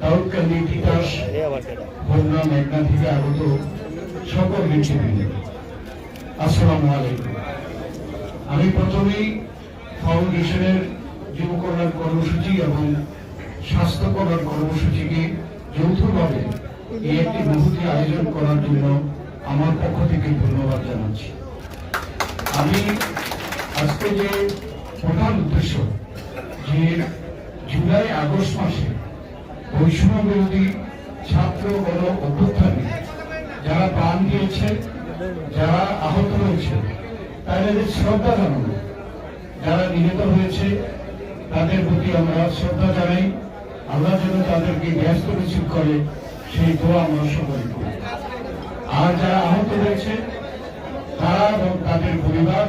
দাউদকান্দি তিতাস বন্যা মেঘনা থেকে আগত সকল নেতৃবৃন্দ আসসালামু আলাইকুম। আমি প্রথমেই ফাউন্ডেশনের যুব কল্যাণ কর্মসূচি এবং স্বাস্থ্য কল্যাণ কর্মসূচিকে যৌথভাবে এই একটি মুহূর্তে আয়োজন করার জন্য আমার পক্ষ থেকে ধন্যবাদ জানাচ্ছি। আমি আজকে যে প্রধান উদ্দেশ্য, যে জুলাই আগস্ট মাসে বিরোধী ছাত্র গণ অভ্যুত্থানে। যারা প্রাণ দিয়েছে যারা আহত হয়েছে তাদের শ্রদ্ধা জানানো। যারা নিহত হয়েছে, তাদের প্রতি আমরা শ্রদ্ধা জানাই। আল্লাহ যেন তাদেরকে ব্যস্ত রিসিভ করে, সেই দোয়া আমরা সকলে করি। আর যারা আহত হয়েছে, তারা এবং তাদের পরিবার,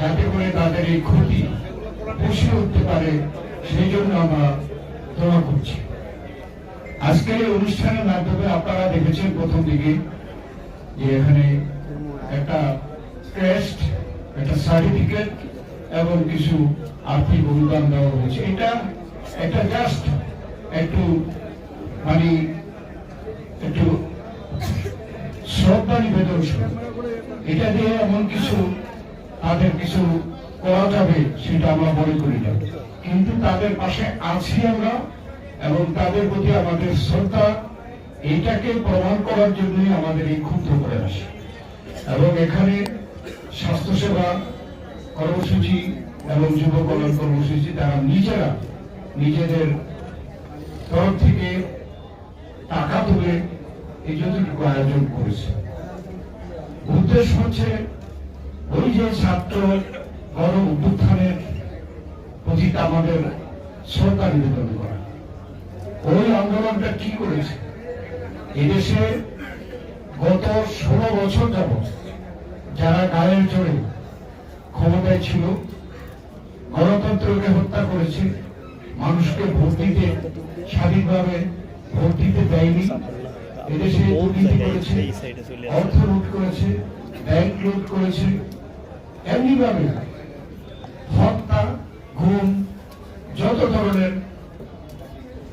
যাতে করে তাদের এই ক্ষতি পুষিয়ে উঠতে পারে, সেই জন্য আমরা দোয়া করছি। আজকের এই অনুষ্ঠানের মাধ্যমে আপনারা দেখেছেন প্রথম দিকে যে এখানে একটা ক্রেস্ট একটা সার্টিফিকেট এবং কিছু আর্থিক অনুদান দেওয়া হয়েছে। এটা একটা জাস্ট একটু মানে একটু শ্রদ্ধা নিবেদন এটা দিয়ে এমন কিছু তাদের কিছু করা যাবে সেটা আমরা মনে করি না। কিন্তু তাদের পাশে আছি আমরা। এবং তাদের প্রতি আমাদের শ্রদ্ধা, এইটাকে প্রমাণ করার জন্যই আমাদের এই ক্ষুদ্র প্রয়াস। এবং এখানে স্বাস্থ্যসেবা কর্মসূচি এবং যুব কল্যাণ কর্মসূচি তারা নিজেরা নিজেদের তরফ থেকে টাকা তুলে এই যতটুকু আয়োজন করেছে। উদ্দেশ্য হচ্ছে ওই যে ছাত্র গণ উত্থানের প্রতি আমাদের শ্রদ্ধা নিবেদন করা। ওই আন্দোলনটা কি করেছে? এদেশে গত ষোলো বছর যাবৎ যারা গায়ের জোরে ক্ষমতায় ছিল, গণতন্ত্রকে হত্যা করেছে, মানুষকে ভোট দিতে, স্বাধীনভাবে ভোট দিতে দেয়নি, এদেশে দুর্নীতি করেছে, অর্থ লুট করেছে, ব্যাংক লুট করেছে এমনি ভাবে হত্যা ঘুম যত ধরনের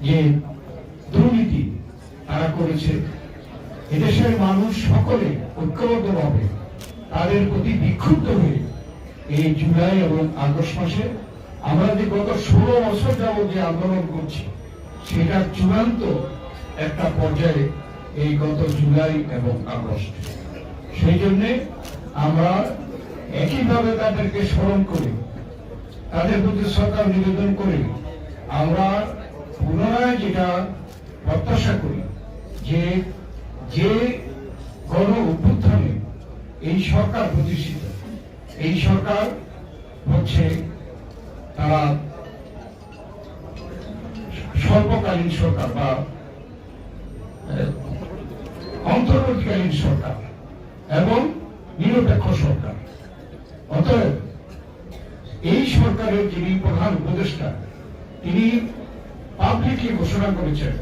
যে দুর্নীতি তারা করেছে। এদেশের মানুষ সকলে ঐক্যবদ্ধভাবে তাদের প্রতি বিক্ষুব্ধ হয়ে এই জুলাই এবং আগস্ট মাসে আমরা যে গত ষোলো বছর যাবত যে আন্দোলন করছি, সেটার চূড়ান্ত একটা পর্যায়ে এই গত জুলাই এবং আগস্ট। সেই জন্যে আমরা একইভাবে তাদেরকে স্মরণ করি, তাদের প্রতি সরকার নিবেদন করে আমরা পুনরায় যেটা প্রত্যাশা করি, যে যে গণ অভ্যুত্থানে এই সরকার প্রতিষ্ঠিত, এই সরকার হচ্ছে তারা স্বল্পকালীন সরকার বা অন্তর্বর্তীকালীন সরকার এবং নিরপেক্ষ সরকার। অতএব এই সরকারের যিনি প্রধান উপদেষ্টা, তিনি পাবলিকলি ঘোষণা করেছেন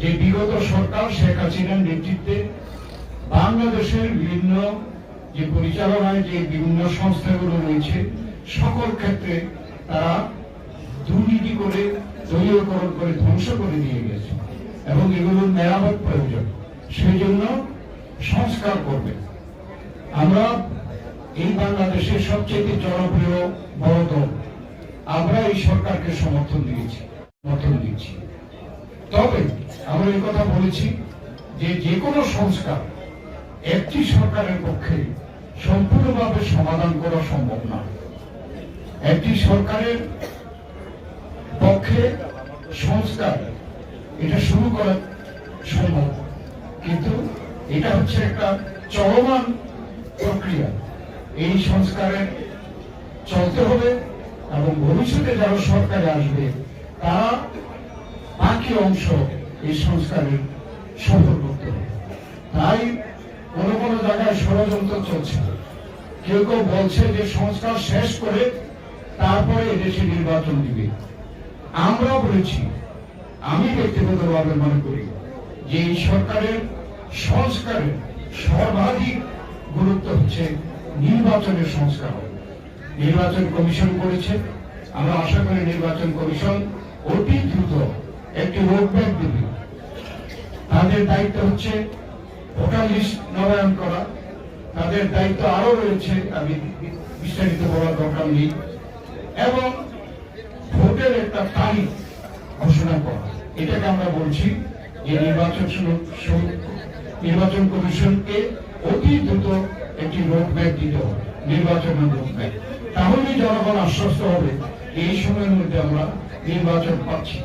যে বিগত সরকার শেখ হাসিনার নেতৃত্বে বাংলাদেশের বিভিন্ন যে পরিচালনায় যে বিভিন্ন সংস্থাগুলো রয়েছে, সকল ক্ষেত্রে তারা দুর্নীতি করে, দলীয়করণ করে ধ্বংস করে দিয়ে গেছে এবং এগুলোর মেরামত প্রয়োজন। সেই জন্য সংস্কার করবে। আমরা এই বাংলাদেশের সবচেয়ে জনপ্রিয় বড় দল। আমরা এই সরকারকে সমর্থন দিয়েছি। দিচ্ছি। তবে আমরা এই কথা বলেছি যে যে কোনো সংস্কার একটি সরকারের পক্ষে সম্পূর্ণভাবে সমাধান করা সম্ভব না। একটি সরকারের পক্ষে সংস্কার এটা শুরু করা সম্ভব, কিন্তু এটা হচ্ছে একটা চলমান প্রক্রিয়া। এই সংস্কারের চলতে হবে এবং ভবিষ্যতে যারা সরকারে আসবে তারা বাকি অংশ এই সংস্কারের সফল করতে হবে তাই কোন কোন জায়গায় ষড়যন্ত্র চলছে। কেউ কেউ বলছে যে সংস্কার শেষ করে তারপরে এদেশে নির্বাচন দিবে। আমরা বলেছি, আমি ব্যক্তিগতভাবে মনে করি যে এই সরকারের সংস্কারের সর্বাধিক গুরুত্ব হচ্ছে নির্বাচনের সংস্কার। নির্বাচন কমিশন করেছে। আমরা আশা করি নির্বাচন কমিশন অতি দ্রুত একটি রোডম্যাপ দেবে। তাদের দায়িত্ব হচ্ছে ভোটার লিস্ট নবায়ন করা। তাদের দায়িত্ব আরও রয়েছে, আমি বিস্তারিত বলার দরকার নেই। এবং ভোটের একটা তারিখ ঘোষণা করা। এটাকে আমরা বলছি যে নির্বাচন নির্বাচন কমিশনকে অতি দ্রুত একটি রোডম্যাপ দিতে হবে, নির্বাচনের রোডম্যাপ তাহলেই জনগণ আশ্বস্ত হবে, এই সময়ের মধ্যে আমরা নির্বাচন পাচ্ছি।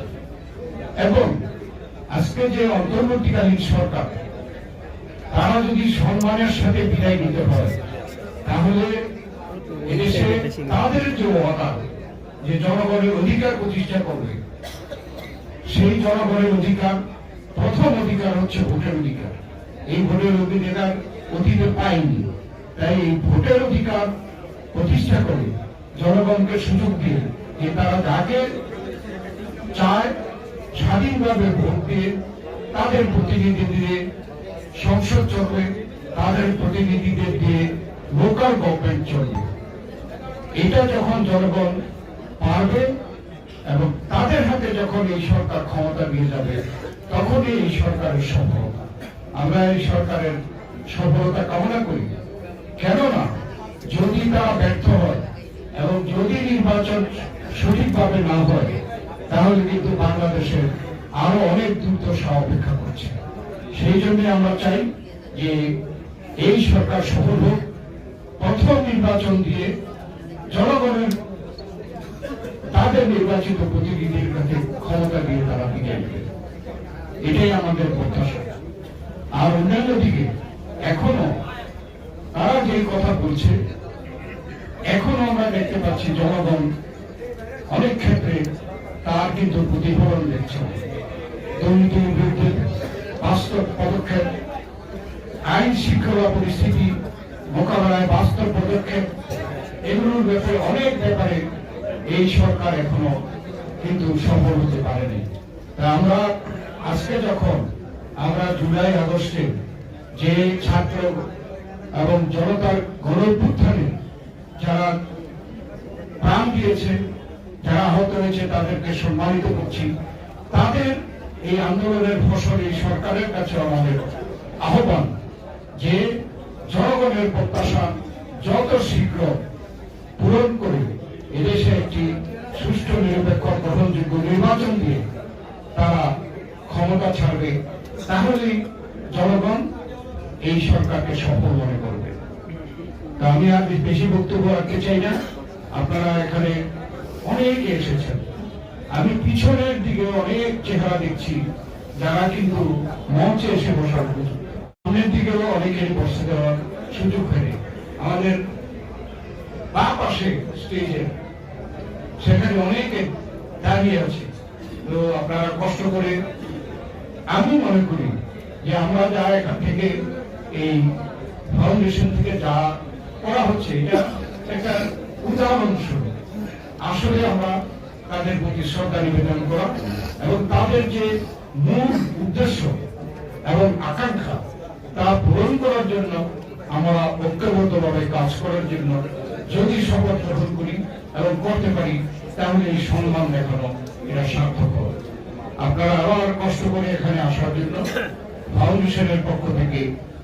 এবং আজকে যে অন্তর্বর্তীকালীন সরকার, তারা যদি সম্মানের সাথে বিদায় নিতে হয় তাহলে এদেশে তাদের যে ওয়াদা, যে জনগণের অধিকার প্রতিষ্ঠা করবে, সেই জনগণের অধিকার, প্রথম অধিকার হচ্ছে ভোটের অধিকার। এই ভোটের অধিকার অতীতে পায়নি। তাই এই ভোটের অধিকার প্রতিষ্ঠা করে জনগণকে সুযোগ দিয়ে যে তারা যাকে চায় স্বাধীনভাবে ভোট দিয়ে তাদের প্রতিনিধি দিয়ে সংসদ চলবে, তাদের প্রতিনিধিদের দিয়ে লোকাল গভর্নমেন্ট চলবে। এটা যখন জনগণ পারবে এবং তাদের হাতে যখন এই সরকার ক্ষমতা নিয়ে যাবে, তখনই এই সরকারের সফলতা। আমরা এই সরকারের সফলতা কামনা করি। কেননা যদি তারা ব্যর্থ হয় এবং যদি নির্বাচন সঠিকভাবে না হয়, তাহলে কিন্তু বাংলাদেশের আরও অনেক দুর্দশা অপেক্ষা করছে। সেই জন্য আমরা চাই যে এই সরকার সফল হোক, প্রথম নির্বাচন দিয়ে জনগণের তাদের নির্বাচিত প্রতিনিধির কাছে ক্ষমতা দিয়ে তারা বিদায় নেবে। এটাই আমাদের প্রত্যাশা। আর অন্যান্য দিকে এখনও তারা যে কথা বলছে, এখনও আমরা দেখতে পাচ্ছি জনগণ অনেক ক্ষেত্রে তার কিন্তু প্রতিফলন দেখছে। দুর্নীতির বিরুদ্ধে বাস্তব পদক্ষেপ, আইন শৃঙ্খলা পরিস্থিতি, মোকাবেলায় বাস্তব পদক্ষেপ, এগুলোর ব্যাপারে অনেক ব্যাপারে এই সরকার এখনও কিন্তু সফল হতে পারেনি। তা আমরা আজকে যখন, আমরা জুলাই আগস্টে যে ছাত্র এবং জনতার গণঅভ্যুত্থানে যারা প্রাণ দিয়েছে যারা আহত হয়েছে, তাদেরকে সম্মানিত করছি। তাদের এই আন্দোলনের ফসল এই সরকারের কাছে আমাদের আহ্বান যে জনগণের প্রত্যাশা যত শীঘ্র পূরণ করে এদেশে একটি সুষ্ঠু, নিরপেক্ষ, গ্রহণযোগ্য নির্বাচন দিয়ে তারা ক্ষমতা ছাড়বে, তাহলেই জনগণ এই সরকারকে সফল মনে করবে। তা আমি আর বেশি বক্তব্য রাখতে চাই না। আপনারা এখানে অনেকে এসেছেন। আমি পিছনের দিকে অনেক চেহারা দেখছি, যারা কিন্তু মঞ্চে এসে বসার সামনের দিকেও অনেকেরই বসতে দেওয়ার সুযোগ হয়নি। আমাদের বা পাশে স্টেজে সেখানে অনেকে দাঁড়িয়ে আছে। তো আপনারা কষ্ট করে আমি মনে করি যে আমরা যা এখান থেকে এই ফাউন্ডেশন থেকে যা করা হচ্ছে, এটা একটা উদাহরণ স্বরূপ। আসলে আমরা তাদের প্রতি শ্রদ্ধা নিবেদন করা এবং তাদের যে মূল উদ্দেশ্য এবং আকাঙ্ক্ষা, তা পূরণ করার জন্য আমরা ঐক্যবদ্ধভাবে কাজ করার জন্য যদি শপথ গ্রহণ করি এবং করতে পারি, তাহলে এই সম্মান দেখানো এটা সার্থক হবে। আপনারা আবার কষ্ট করে এখানে আসার জন্য ফাউন্ডেশনের পক্ষ থেকে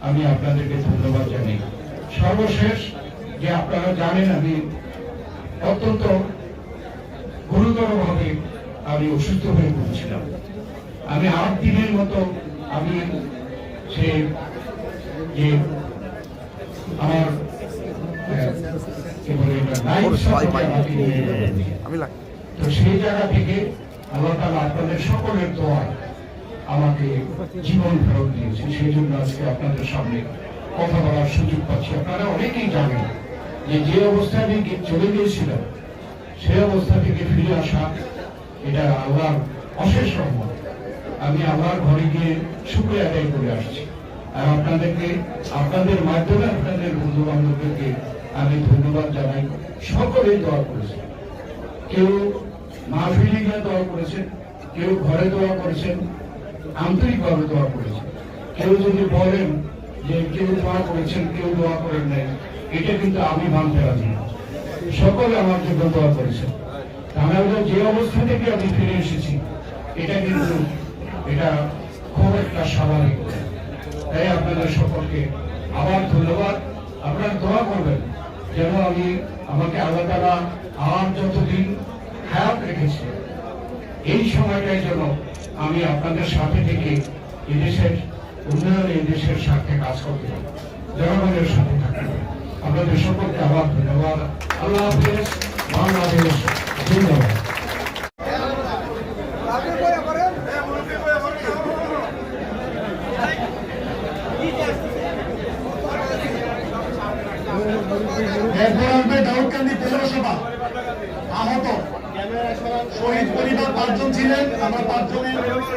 আমি আপনাদেরকে ধন্যবাদ জানাই। সর্বশেষ যে আপনারা জানেন আমি অত্যন্ত গুরুতরভাবে আমি অসুস্থ হয়ে পড়েছিলাম। আমি আট দিনের মতো আমি সে যে আমার তো সেই জায়গা থেকে আল্লাহ তালা আপনাদের সকলের দোয়ায় আমাকে জীবন ফেরত দিয়েছে সেই জন্য আজকে আপনাদের সামনে কথা বলার সুযোগ পাচ্ছি। আপনারা অনেকেই জানেন যে যে অবস্থায় আমি চলে গিয়েছিলাম সেই অবস্থা থেকে ফিরে আসা, এটা আল্লাহর অশেষ রহমত। আমি আল্লাহর ঘরে গিয়ে শুক্রিয়া আদায় করে আসছি। আর আপনাদেরকে, আপনাদের মাধ্যমে আপনাদের বন্ধু বান্ধবদেরকে আমি ধন্যবাদ জানাই। সকলেই দোয়া করেছে কেউ মাহফিলে গিয়ে দোয়া করেছেন, কেউ ঘরে দোয়া করেছেন আন্তরিকভাবে দোয়া করেছেন কেউ যদি বলেন যে কেউ দোয়া করেছেন, কেউ দোয়া করেন নাই, এটা কিন্তু আমি মানতে রাজি না। সকলে আমার জন্য দোয়া করেছেন। আমরা যে অবস্থা থেকে আমি ফিরে এসেছি, এটা কিন্তু এটা খুব একটা স্বাভাবিক। তাই আপনাদের সকলকে আবার ধন্যবাদ। আপনারা দোয়া করবেন যেন আমি আমাকে আল্লাহ তারা আর যতদিন হায়াত রেখেছে, এই সময়টাই জন্য আমি আপনাদের সাথে থেকে এদেশের উন্নয়নে এদেশের স্বার্থে কাজ করতে পারি জনগণের সাথে থাকতে পারি আপনাদের সকলকে আবার ধন্যবাদ। আল্লাহ হাফেজ। বাংলাদেশ ধন্যবাদ এরপর আসবে দাউদকান্দি পৌরসভা আহত শহীদ পরিবার পাঁচজন ছিলেন আমরা পাঁচজনের তিনজনকে দিয়েছি দুইজন নিচে আছে আমাদের পরবর্তীতে দেওয়া হবে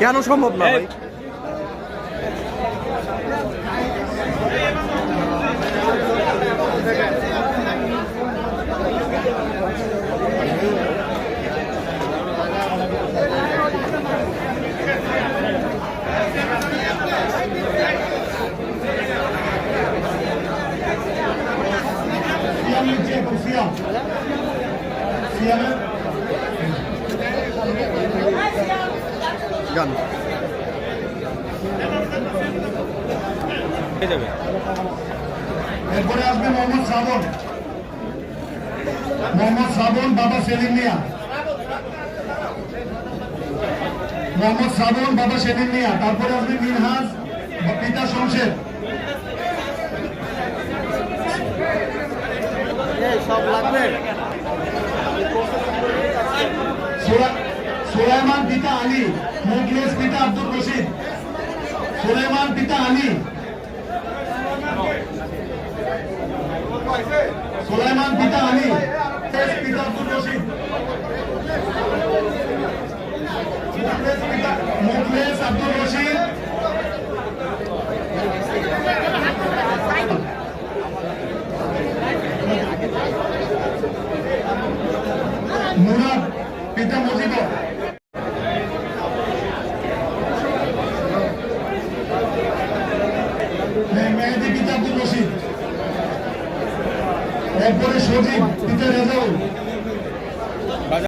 কেন সম্ভব না ভাই সিয়াম নিচ্ছে এখন সিয়াম সিয়ামের গান এরপরে আসবে মোহাম্মদ শ্রাবণ। মোহাম্মদ শ্রাবণ বাবা সেলিম মিয়া। মোহাম্মদ শ্রাবণ বাবা সেলিম মিয়া। তারপরে আসবে মিনহাজ পিতা শমশের। সব লাগবে? सुलेमान पिता अली सुलेमान पिता अली पिता कुरशी मुखलेस अब्दुल रशीद